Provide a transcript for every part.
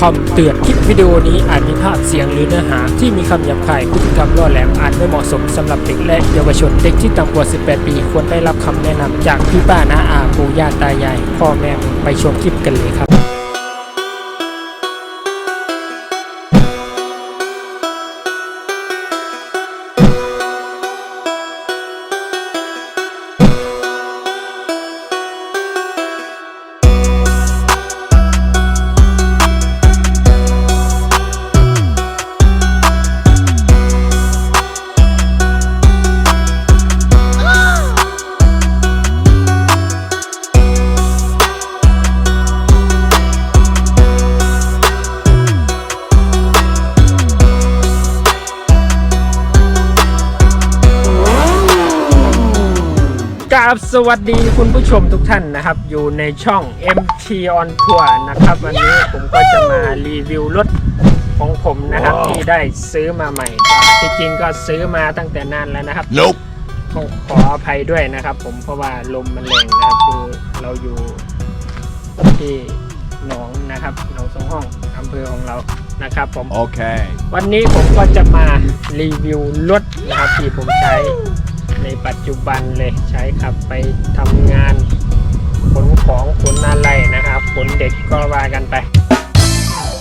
คำเตือนคลิปวิดีโอนี้อาจมีภาพเสียงหรือเนื้อหาที่มีคำหยาบคายพฤติกรรมล่อแหลมอาจไม่เหมาะสมสำหรับเด็กและเยาวชนเด็กที่ต่ำกว่า 18 ปีควรได้รับคำแนะนำจากพี่ป้าน้าอาปู่ย่าตายายพ่อแม่ไปชมคลิปกันเลยครับ สวัสดีคุณผู้ชมทุกท่านนะครับ อยู่ในช่อง MT on Tour นะครับ วันนี้ผมก็จะมารีวิวรถของผมนะครับ ที่ได้ซื้อมาใหม่ก็ที่จริงก็ซื้อมาตั้งแต่นานแล้วนะครับ Nope. ต้องขออภัยด้วยนะครับ ผมเพราะว่าลมมันแรงนะครับดูเราอยู่ที่หนองนะครับหนองสองห้องอำเภอของเรานะครับผม Okay. วันนี้ผมก็จะมารีวิวรถนะครับที่ผมใช้ใน ปัจจุบันเลยใช้ขับไปทำงานขนของขนอะไรนะครับขนเด็กก็ว่ากันไป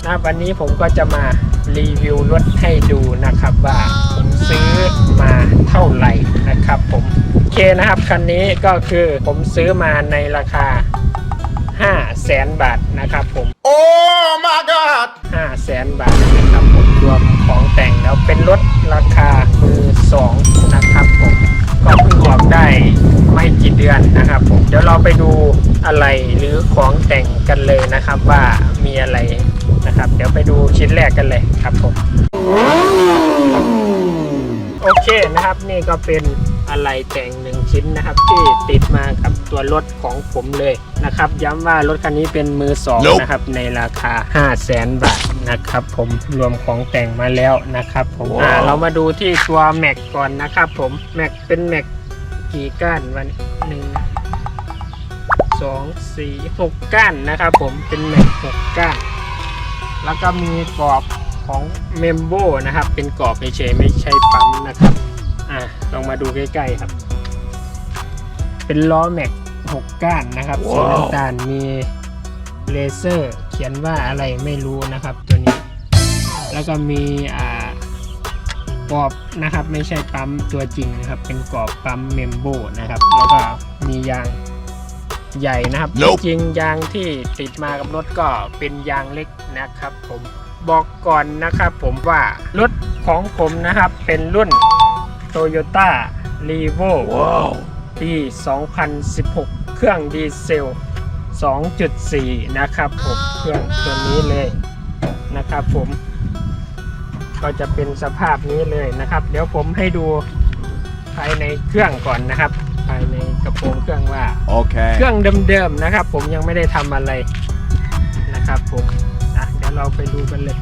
นะครับวันนี้ผมก็จะมารีวิวรถให้ดูนะครับว่าผมซื้อมาเท่าไหร่นะครับผมโอเคนะครับคันนี้ก็คือผมซื้อมาในราคา5 0 0แสนบาทนะครับผม Oh my God. 5 0 0แสนบาทนะครับผมรวมของแต่งแล้วเป็นรถราคามือสองนะครับผม ก็เพิ่งออกได้ไม่กี่เดือนนะครับผมเดี๋ยวเราไปดูอะไรหรือของแต่งกันเลยนะครับว่ามีอะไรนะครับ เดี๋ยวไปดูชิ้นแรกกันเลยครับผมโอเคนะครับนี่ก็เป็นอะไรแต่งหนึ่ง ชิ้นนะครับ ที่ติดมากับตัวรถของผมเลยนะครับ ย้ำว่ารถคันนี้เป็นมือสอง Nope นะครับ ในราคา 5 0 0แสนบาทนะครับ ผมรวมของแต่งมาแล้วนะครับ ผม Wow อ่าเรามาดูที่ตัวแม็กก่อนนะครับ ผมแม็กเป็นแม็กกี่ก้านวันหนึ่งสองสี่หกก้านนะครับ ผมเป็นแม็กหกก้านแล้วก็มีกรอบของเมมโบนะครับ เป็นกรอบเฉยๆไม่ใช่ปั๊มนะครับ อะลองมาดูใกล้ๆครับ เป็นล้อแม็ก6ก้านนะครับสีว้าวน้ำตาลมีเลเซอร์เขียนว่าอะไรไม่รู้นะครับตัวนี้ แล้วก็มีอ่ากรอบนะครับ ไม่ใช่ปั๊มตัวจริงนะครับ เป็นกรอบปั๊มเมมโบนะครับ แล้วก็มียางใหญ่นะครับ Nope จริงๆยางที่ติดมากับรถก็เป็นยางเล็กนะครับ ผมบอกก่อนนะครับผมว่ารถของผมนะครับเป็นรุ่น Toyota r e v o Wow. ปี 2016 เครื่องดีเซล 2.4 นะครับผมเครื่องตัวนี้เลยนะครับผม ก็จะเป็นสภาพนี้เลยนะครับ เดี๋ยวผมให้ดูภายในเครื่องก่อนนะครับ ภายในกระโปรงเครื่องว่า Okay. เครื่องเดิมๆนะครับ ผมยังไม่ได้ทำอะไรนะครับผมอะเดี๋ยวเราไปดูกันเลย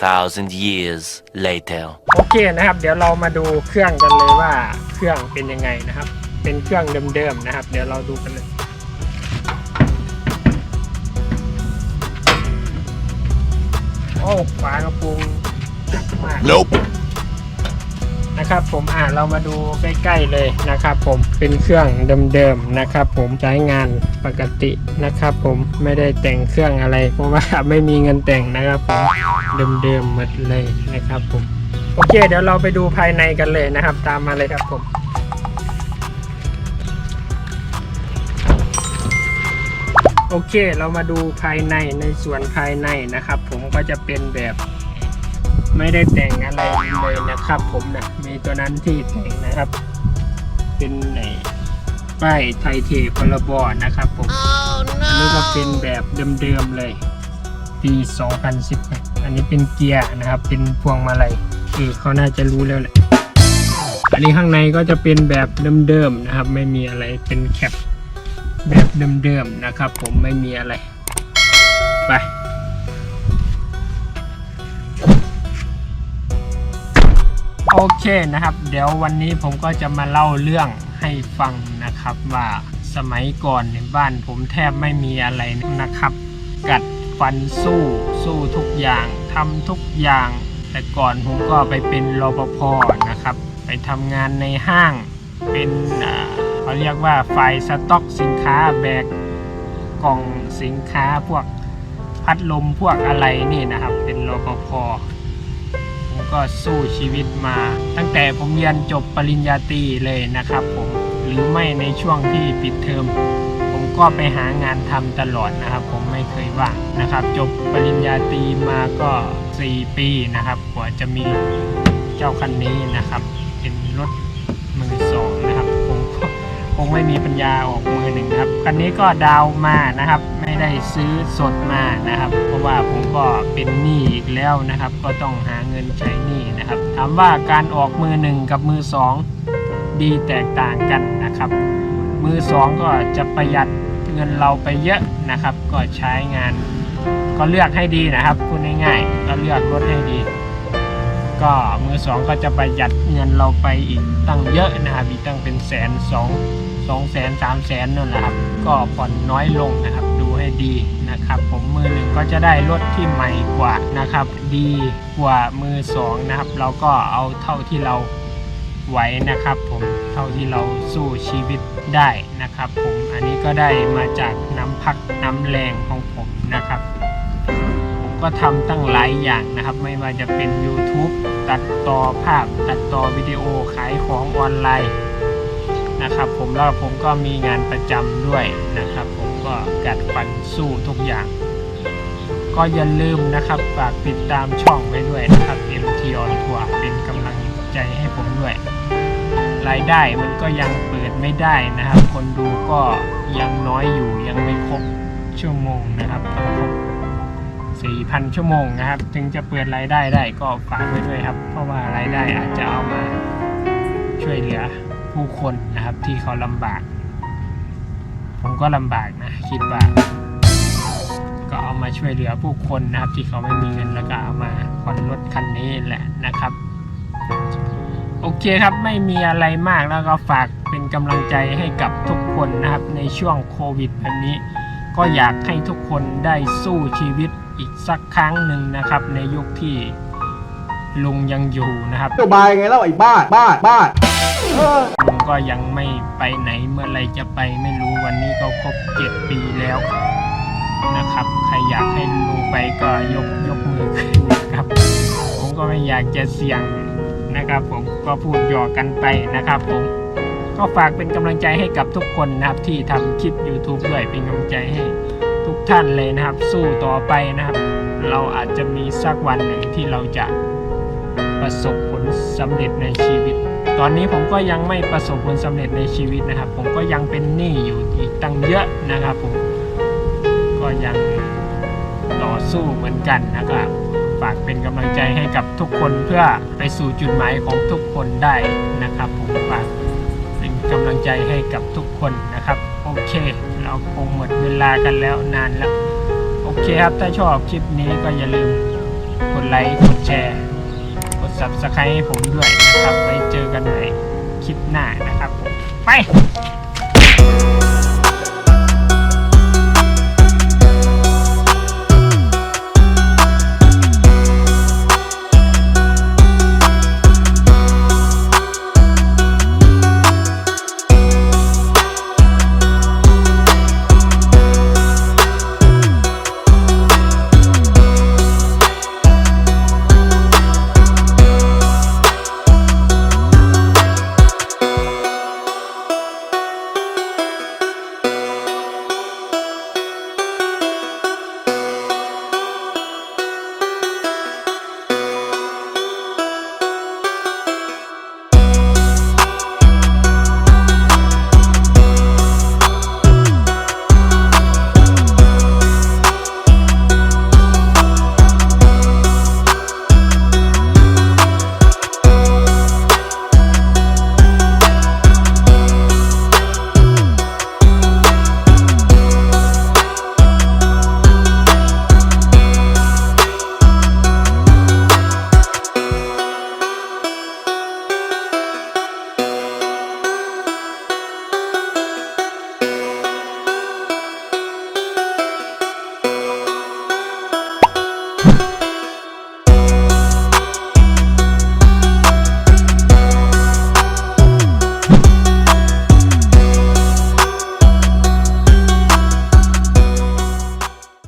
2,000 years later. โอเคนะครับ เดี๋ยวเรามาดูเครื่องกันเลยว่าเครื่องเป็นยังไงนะครับ เป็นเครื่องเดิมๆนะครับ เดี๋ยวเราดูกันเลยโอ้ฝากระโปรงหนักมาก Nope. นะครับผมอ่าเรามาดูใกล้ๆเลยนะครับผมเป็นเครื่องเดิมๆนะครับผมใช้งานปกตินะครับผมไม่ได้แต่งเครื่องอะไร เพราะว่าไม่มีเงินแต่งนะครับผมเดิมๆหมดเลยนะครับผมโอเค เดี๋ยวเราไปดูภายในกันเลยนะครับ ตามมาเลยครับผม โอเค เรามาดูภายในในส่วนภายในนะครับ ผมก็จะเป็นแบบไม่ได้แต่งอะไรเลยนะครับ ผมนะมีตัวนั้นที่แต่งนะครับ เป็นไอ้ป้ายไทยเทพลบอนะครับผมอันนี้ก็เป็นแบบเดิมๆเลยปี 2010 อันนี้เป็นเกียร์นะครับ เป็นพวงมาลัยเออเขาน่าจะรู้แล้วแหละ อันนี้ข้างในก็จะเป็นแบบเดิมๆนะครับ ไม่มีอะไรเป็นแคป แบบเดิมๆนะครับ ผมไม่มีอะไร ไปโอเคนะครับ เดี๋ยววันนี้ผมก็จะมาเล่าเรื่องให้ฟังนะครับว่าสมัยก่อนเนี่ยบ้านผมแทบไม่มีอะไรนะครับ กัดฟันสู้สู้ทุกอย่างทำทุกอย่าง แต่ก่อนผมก็ไปเป็นรปภนะครับ ไปทำงานในห้างเป็นอ่า เขาเรียกว่าฝ่ายสต็อกสินค้าแบกกล่องสินค้าพวกพัดลมพวกอะไรนี่นะครับ เป็นรปภผมก็สู้ชีวิตมา ตั้งแต่ผมเรียนจบปริญญาตรีเลยนะครับผมหรือไม่ในช่วงที่ปิดเทอมผมก็ไปหางานทำตลอดนะครับ ผมไม่เคยว่างนะครับ จบปริญญาตรีมาก็ 4 ปีนะครับกว่าจะมีเจ้าคันนี้นะครับ เป็นรถ คงไม่มีปัญญาออกมือหนึ่งนะครับคันนี้ก็ดาวมานะครับ ไม่ได้ซื้อสดมานะครับ เพราะว่าผมก็เป็นหนี้อีกแล้วนะครับ ก็ต้องหาเงินใช้หนี้นะครับถามว่าการออกมือหนึ่งกับมือสองดีแตกต่างกันนะครับ มือสองก็จะประหยัดเงินเราไปเยอะนะครับ ก็ใช้งาน ก็เลือกให้ดีนะครับพูดง่ายๆก็เลือกรถให้ดี ก็มือสองก็จะประหยัดเงินเราไปอีกตั้งเยอะนะครับอีกตั้งเป็นแสนสองสองแสนสามแสนนั่นแหละครับก็ผ่อนน้อยลงนะครับดูให้ดีนะครับ ผมมือหนึ่งก็จะได้รถที่ใหม่กว่านะครับ ดีกว่ามือสองนะครับ เราก็เอาเท่าที่เราไหวนะครับผมเท่าที่เราสู้ชีวิตได้นะครับ ผมอันนี้ก็ได้มาจากน้ำพักน้ำแรงของผมนะครับ ก็ทำตั้งหลายอย่างนะครับ ไม่ว่าจะเป็น YouTube ตัดต่อภาพ ตัดต่อวิดีโอขายของออนไลน์นะครับผมแล้วผมก็มีงานประจำด้วยนะครับ ผมก็กัดฟันสู้ทุกอย่าง ก็อย่าลืมนะครับฝากติดตามช่องไว้ด้วยนะครับ MT on Tour เป็นกำลังใจให้ผมด้วย รายได้มันก็ยังเปิดไม่ได้นะครับ คนดูก็ยังน้อยอยู่ยังไม่ครบชั่วโมงนะครับต้องครบ 4,000 ชั่วโมงนะครับ ถึงจะเปิดรายได้ได้ก็ฝากไว้ด้วยครับ เพราะว่ารายได้อาจจะเอามาช่วยเหลือผู้คนนะครับ ที่เขาลำบาก ผมก็ลำบากนะ คิดว่า ก็เอามาช่วยเหลือผู้คนนะครับ ที่เขาไม่มีเงินแล้วก็เอามาผ่อนรถคันนี้แหละนะครับ โอเคครับไม่มีอะไรมากแล้วก็ฝากเป็นกำลังใจให้กับทุกคนนะครับในช่วงโควิดแบบนี้ก็อยากให้ทุกคนได้สู้ชีวิต อีกสักครั้งหนึ่งนะครับ ในยุคที่ลุงยังอยู่นะครับนโยบายไงแล้วไอ้บ้าบ้าบ้าเออลุงก็ยังไม่ไปไหนเมื่อไรจะไปไม่รู้วันนี้ก็ครบเจ็ดปีแล้วนะครับ ใครอยากให้ลุงไปก็ยกยกมือขึ้นนะครับ ผมก็ไม่อยากจะเสี่ยงนะครับ ผมก็พูดหยอกกันไปนะครับ ผมก็ฝากเป็นกำลังใจให้กับทุกคนนะครับที่ทำคลิป YouTube ด้วยเป็นกำลังใจให้ ทุกท่านเลยนะครับ สู้ต่อไปนะครับ เราอาจจะมีสักวันหนึ่งที่เราจะประสบผลสำเร็จในชีวิต ตอนนี้ผมก็ยังไม่ประสบผลสำเร็จในชีวิตนะครับ ผมก็ยังเป็นหนี้อยู่อีกตั้งเยอะนะครับผมก็ยังต่อสู้เหมือนกันนะครับฝากเป็นกำลังใจให้กับทุกคนเพื่อไปสู่จุดหมายของทุกคนได้นะครับ ผมฝากเป็นกำลังใจให้กับทุกคนนะครับ เค เราคงหมดเวลากันแล้วนานแล้ว โอเคครับ ถ้าชอบคลิปนี้ก็อย่าลืมกดไลค์ กดแชร์ กด subscribe ให้ผมด้วยนะครับ ไว้เจอกันใหม่คลิปหน้านะครับผม ไป